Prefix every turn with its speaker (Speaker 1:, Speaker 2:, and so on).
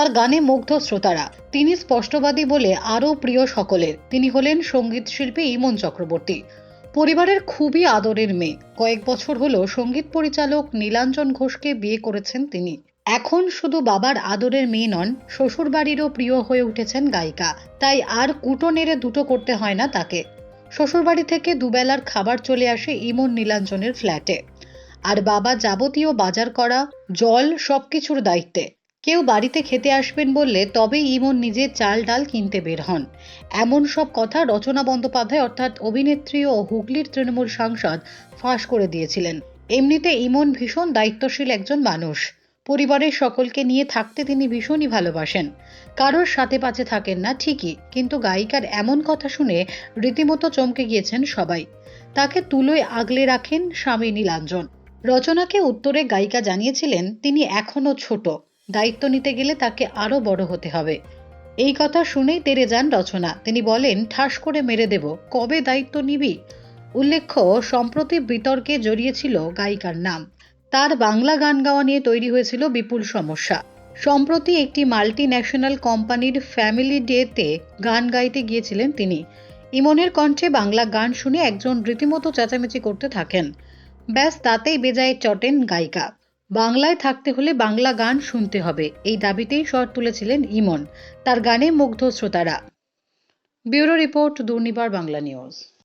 Speaker 1: তার গানে মুগ্ধ শ্রোতারা। তিনি স্পষ্টবাদী বলে আরও প্রিয় সকলের। তিনি হলেন সংগীত শিল্পী ইমন চক্রবর্তী। পরিবারের খুবই আদরের মেয়ে। কয়েক বছর হলো সংগীত পরিচালক নীলাঞ্জন ঘোষকে বিয়ে করেছেন তিনি। এখন শুধু বাবার আদরের মেয়ে নন, শ্বশুরবাড়িরও প্রিয় হয়ে উঠেছেন গায়িকা। তাই আর কুটো নেড়ে দুটো করতে হয় না তাকে। শ্বশুরবাড়ি থেকে দুবেলার খাবার চলে আসে ইমন নীলাঞ্জনের ফ্ল্যাটে। আর বাবা যাবতীয় বাজার করা, জল সবকিছুর দায়িত্বে। কেউ বাড়িতে খেতে আসবেন বললে তবেই ইমন নিজে চাল ডাল কিনতে বের হন। এমন সব কথা রচনা বন্দ্যোপাধ্যায় অর্থাৎ অভিনেত্রী ও হুগলির তৃণমূল সাংসদ ফাঁস করে দিয়েছিলেন। এমনিতে ইমন ভীষণ দায়িত্বশীল একজন মানুষ। পরিবারের সকলকে নিয়ে থাকতে তিনি ভীষণই ভালোবাসেন। কারোর সাথে পাচে থাকেন না ঠিকই, কিন্তু গায়িকার এমন কথা শুনে রীতিমতো চমকে গিয়েছেন সবাই। তাকে তুলোয় আগলে রাখেন স্বামী নীলাঞ্জন। রচনাকে উত্তরে গায়িকা জানিয়েছিলেন, তিনি এখনও ছোট। দায়িত্ব নিতে গেলে তাকে আরও বড় হতে হবে। এই কথা শুনেই তেরে যান রচনা। তিনি বলেন, ঠাস করে মেরে দেব। কবে দায়িত্ব নিবি? উল্লেখ্য, সম্প্রতি বিতর্কে জড়িয়েছিল গায়িকার নাম। তার বাংলা গান গাওয়া নিয়ে তৈরি হয়েছিল বিপুল সমস্যা। সম্প্রতি একটি মাল্টি ন্যাশনাল কোম্পানির ফ্যামিলি ডেতে গান গাইতে গিয়েছিলেন তিনি। ইমনের কণ্ঠে বাংলা গান শুনে একজন রীতিমতো চেঁচামেচি করতে থাকেন। ব্যাস, তাতেই বেজায় চটেন গায়িকা। বাংলায় থাকতে হলে বাংলা গান শুনতে হবে। এই দাবিতেই স্বর তুলেছিলেন ইমন। তার গানে মুগ্ধ শ্রোতারা। Bureau report, Durnibar Bangla news.